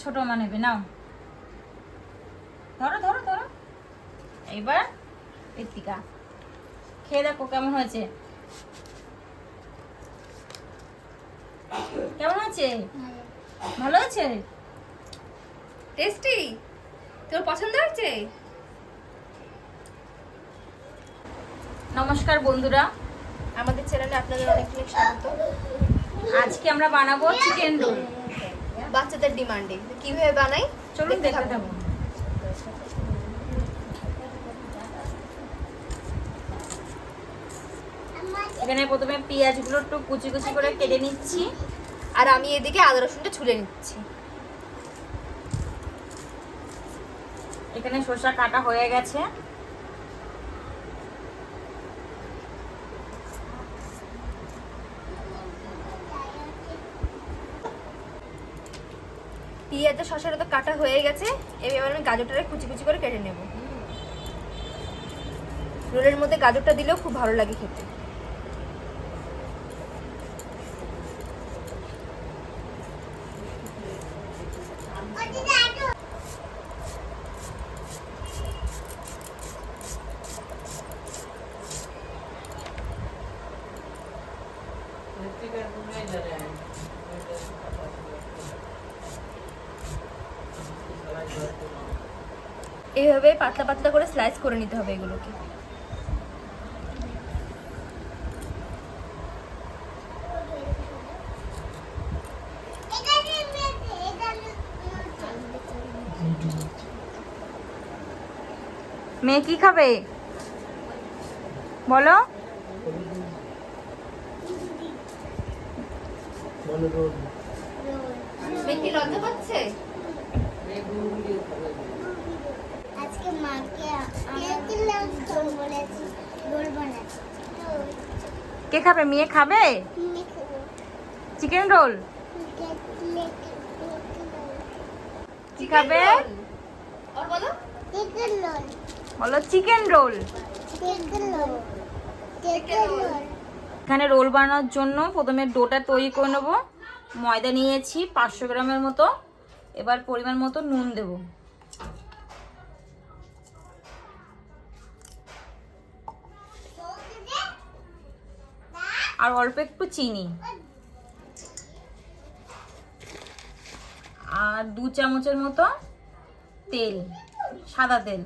ছোট মা নেবে নাও। ধরো ধরো ধরো। এইবার ঋতিকা খেয়ে দেখো কেমন হয়েছে। কেমন আছে ভালো আছে টেস্টি? তোর পছন্দ হয়েছে? নমস্কার বন্ধুরা। আমাদের চ্যানেলে আপনাদের অনেক অনেক স্বাগত। আজকে আমরা বানাবো চিকেন রোল। বাচ্চাদের ডিমান্ডে কীভাবে বানাই? চলুন দেখতে থাকুন। এখানে প্রথমে পেঁয়াজগুলো একটু কুচি কুচি করে কেটে নিচ্ছি। আর আমি এদিকে আদা রসুনটা ছুলে নিচ্ছি। এখানে শসা কাটা হয়ে গেছে। পেঁয়াজের শসাটা তো কাটা হয়ে গেছে, এবার আমি গাজরটা কুচি কুচি করে কেটে নেব। রোলের মধ্যে গাজরটা দিলেও খুব ভালো লাগে খেতে। এইভাবে পাতলা পাতলা করে স্লাইস করে নিতে হবে এগুলোকে। মেয়ে কি খাবে? বলো। মেয়েটি লজ্জা পাচ্ছে? আজকে মাকে আমার বলেছি বলব না কে খাবে? মেয়ে খাবে? চিকেন রোল কি খাবে? বলো। চিকেন রোল এখানে রোল বানানোর জন্য প্রথমে ডোটা তৈরি করে নেব। ময়দা নিয়েছি পাঁচশো গ্রামের মতো। এবার পরিমাণ মতো নুন দেব। আর অল্প একটু চিনি। আর দু চামচের মতো তেল, সাদা তেল।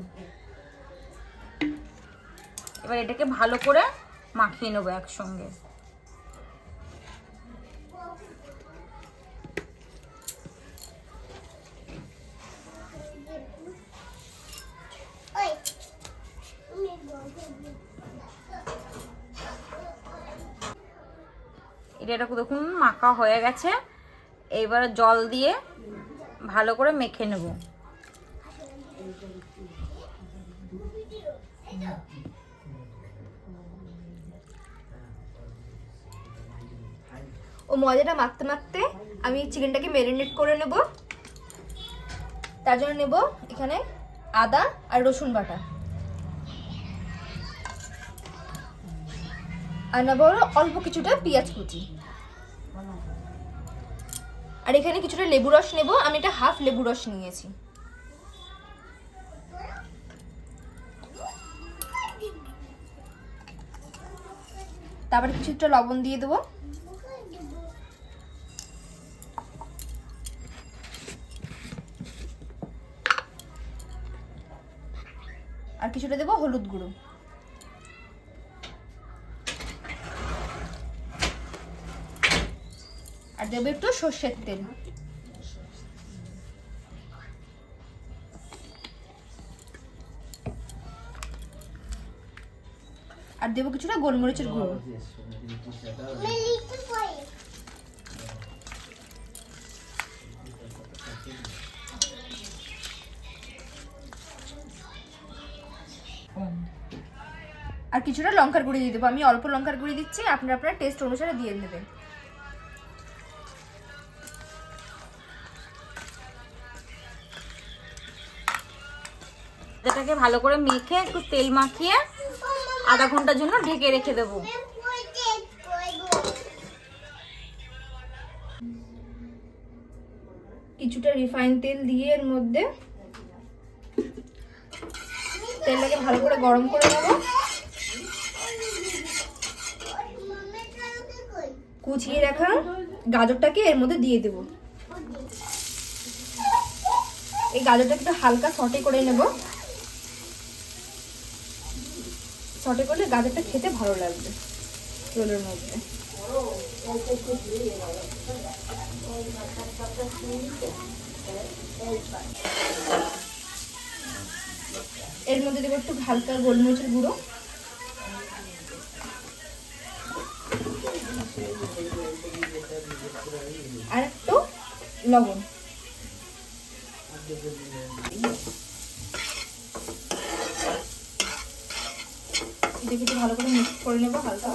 এবার এটাকে ভালো করে মাখিয়ে নেব একসঙ্গে। এটা দেখুন, মাখা হয়ে গেছে। এইবার জল দিয়ে ভালো করে মেখে নেব। ও ময়দাটা মাখতে মাখতে আমি চিকেনটাকে ম্যারিনেট করে নেব। তার জন্য নেব এখানে আদা আর রসুন বাটা। আর নেব অল্প কিছুটা পেঁয়াজ কুচি। আর এখানে কিছুটা লেবু রস নেব, আমি এটা হাফ লেবু রস নিয়েছি। তারপরে কিছুটা লবণ দিয়ে দেবো। আর কিছুটা দেবো হলুদ গুঁড়ো। দেবো একটু সর্ষের তেল। আর দেবো কিছুটা গোলমরিচের গুঁড়ো। আর কিছুটা লঙ্কার গুঁড়ি দিয়ে দেবো। আমি অল্প লঙ্কার গুঁড়ি দিচ্ছি, আপনারা আপনার টেস্ট অনুসারে দিয়ে নেবেন এটাকে ভালো করে মেখে একটু তেল মাখিয়ে আধা ঘণ্টার জন্য ঢেকে রেখে দেবো। কিছুটা রিফাইন তেল দিয়ে এর মধ্যে তেলটাকে ভালো করে গরম করে নেব। কুচিয়ে রাখা গাজরটাকে এর মধ্যে দিয়ে দেব। এই গাজরটাকে একটু হালকা সটে করে নেব। সটে করলে গাজরটা খেতে ভালো লাগবে রোলের মধ্যে। এর মধ্যে দেবো একটু হালকা গোলমরিচের গুঁড়ো। আর একটু লবণ। এটাকে একটু ভালো করে মিক্স করে নেব হালকা।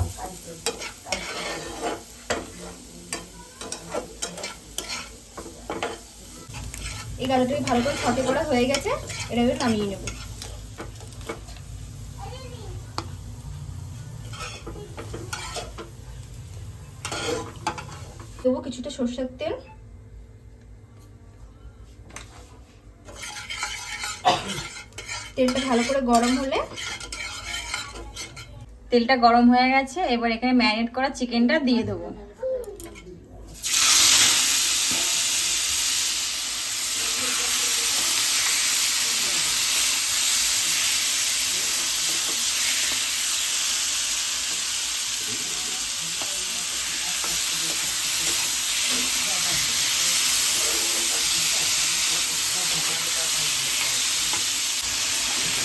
এই গাজরটাকে ভালো করে ছটে করা হয়ে গেছে এটা এবার নামিয়ে নেব। দেবো কিছুটা সর্ষের তেল। তেলটা ভালো করে গরম হলে তেলটা গরম হয়ে গেছে এবার এখানে ম্যারিনেট করা চিকেনটা দিয়ে দেবো।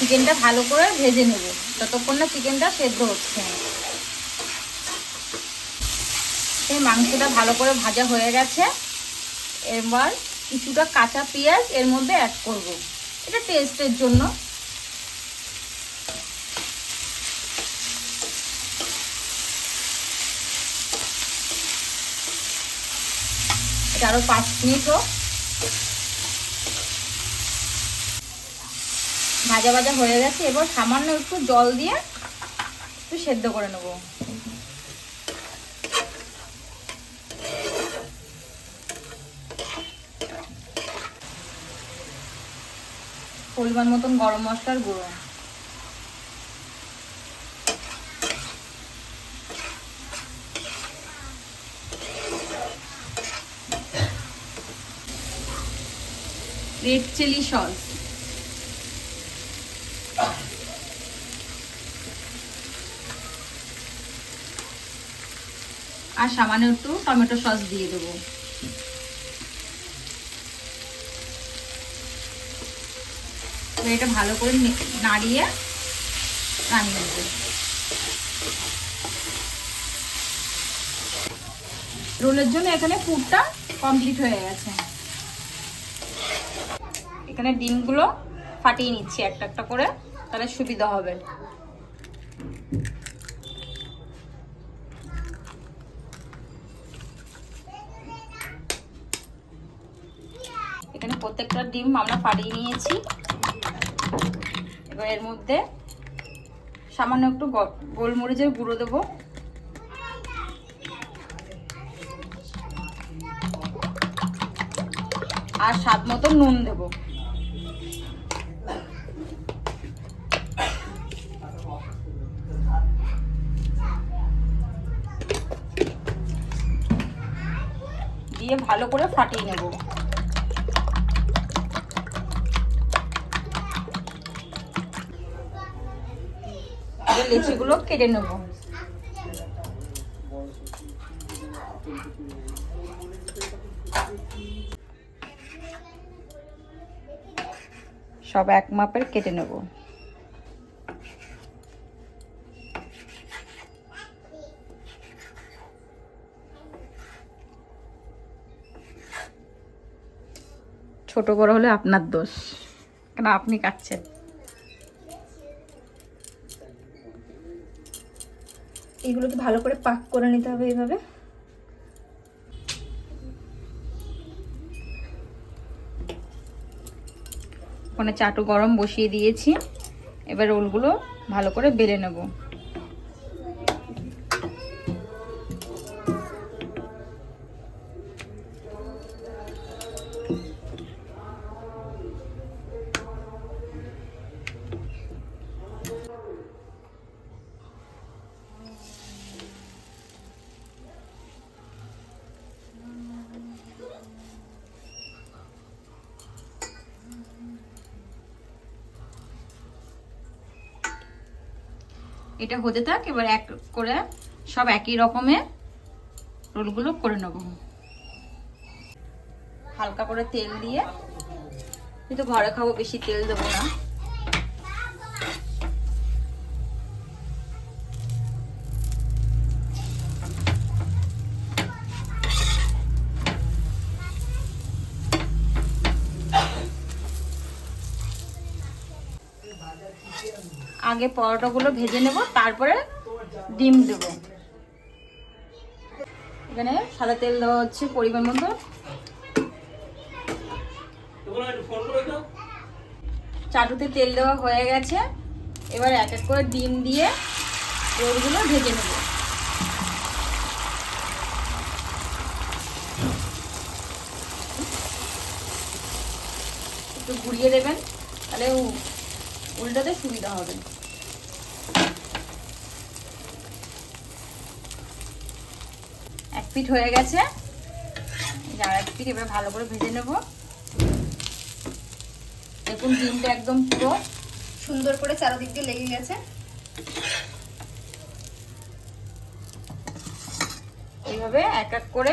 চিকেনটা ভালো করে ভেজে নেব। ততক্ষণ না চিকেনটা সেদ্ধ হচ্ছে। এই মাংসটা ভালো করে ভাজা হয়ে গেছে। এবার কিছুটা কাঁচা পেঁয়াজ এর মধ্যে অ্যাড করব। এটা টেস্টের জন্য। আরও পাঁচ মিনিট হোক। ভাজা ভাজা হয়ে গেছে, এবার সামান্য একটু জল দিয়ে একটু সেদ্ধ করে নেব। পরিমাণ মতন গরম মশলার গুঁড়ো। Red chilli sauce. আর সামান্য একটু টমেটো সস দিয়ে দেবো। এটা ভালো করে নাড়িয়ে নামিয়ে নেব রোলের জন্য এখানে পুরটা কমপ্লিট হয়ে গেছে। এখানে ডিমগুলো ফাটিয়ে নিচ্ছি একটা একটা করে, তাহলে সুবিধা হবে। এখানে প্রত্যেকটা ডিম আমরা ফাটিয়ে নিয়েছি। এবার এর মধ্যে সামান্য একটু গোলমরিচের গুঁড়ো দেবো। আর স্বাদ মতো নুন দেবো। দিয়ে ভালো করে ফাটিয়ে নেব। এবার কেটে নেব। সব এক মাপের কেটে নেব। ছোট বড় হলে আপনার দোষ। কেন আপনি কাটছেন? এগুলোকে ভালো করে পাক করে নিতে হবে এইভাবে। ওখানে চাটু গরম বসিয়ে দিয়েছি। এবার রোলগুলো ভালো করে বেলে নেব। এটা হতে থাক, এবার এক করে সব একই রকমের রোলগুলো করে নেব। হালকা করে তেল দিয়ে কিন্তু ঘরে খাব, বেশি তেল দেবো না। আগে পরোটাগুলো ভেজে নেব, তারপরে ডিম দেব। এখানে সাদা তেল দেওয়া হচ্ছে পরিমাণ মতো। চাটুতে তেল দেওয়া হয়ে গেছে। এবার এক এক করে ডিম দিয়ে রোলগুলো ভেজে নেব। একটু ঘুরিয়ে দেবেন, তাহলে উল্টাতে সুবিধা হবে। পিঠ হয়ে গেছে। আর এক এবার ভালো করে ভেজে নেব। দেখুন, ডিমটা একদম পুরো সুন্দর করে চারোদিক দিয়ে লেগে গেছে। এইভাবে এক এক করে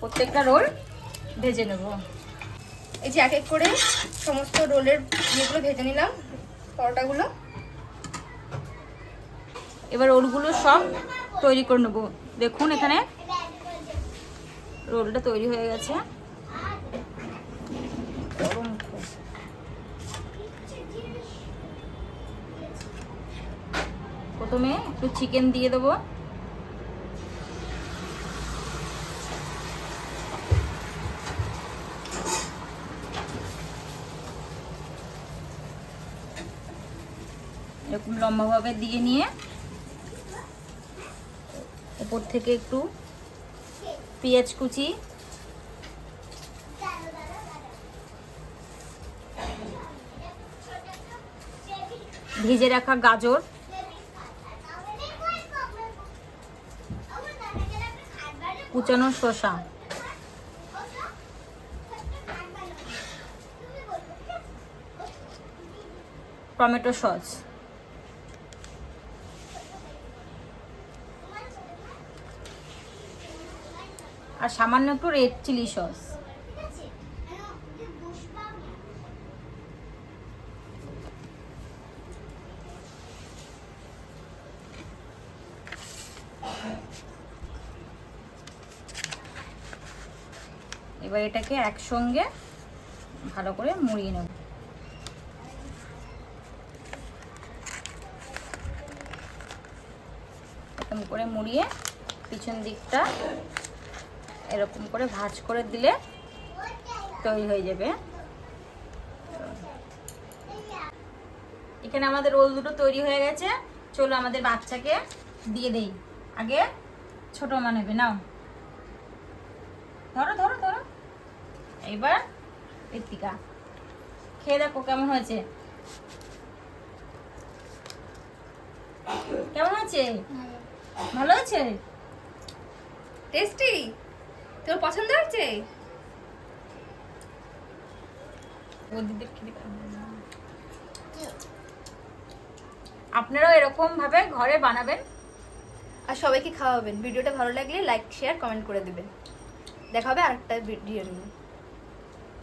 প্রত্যেকটা রোল ভেজে নেব। এই যে এক এক করে সমস্ত রোলের ইয়েগুলো ভেজে নিলাম, পরোটাগুলো। এবার রোলগুলো সব তৈরি করে নেব। দেখুন, এখানে রোলটা তৈরি হয়ে গেছে। প্রথমে একটু চিকেন দিয়ে দেবো। এরকম লম্বাভাবে দিয়ে নিয়ে, উপর থেকে একটু পেঁয়াজ কুচি। ভেজে রাখা গাজর। কুচানো শসা। Tomato sauce. আর সামান্য একটু রেড চিলি সস এবার এটাকে একসঙ্গে ভালো করে মুড়িয়ে নেব। করে মুড়িয়ে পিছন দিকটা এরকম করে ভাজ করে দিলে তৈরি হয়ে যাবে। এখানে আমাদের রোল দুটো তৈরি হয়ে গেছে। চলো আমাদের বাচ্চাকে দিয়ে দেই। আগে ছোট মা নেবে নাও। ধরো ধরো ধরো। এইবার ঋতিকা খেয়ে দেখো কেমন হয়েছে। কেমন হয়েছে ভালো। আছে? টেস্টি তোর পছন্দ হয়েছে? খেতে আপনারাও এরকম ভাবে ঘরে বানাবেন। আর সবাইকে খাওয়াবেন। ভিডিওটা ভালো লাগলে লাইক শেয়ার কমেন্ট করে দিবেন। দেখা হবে আরেকটা ভিডিও নিয়ে।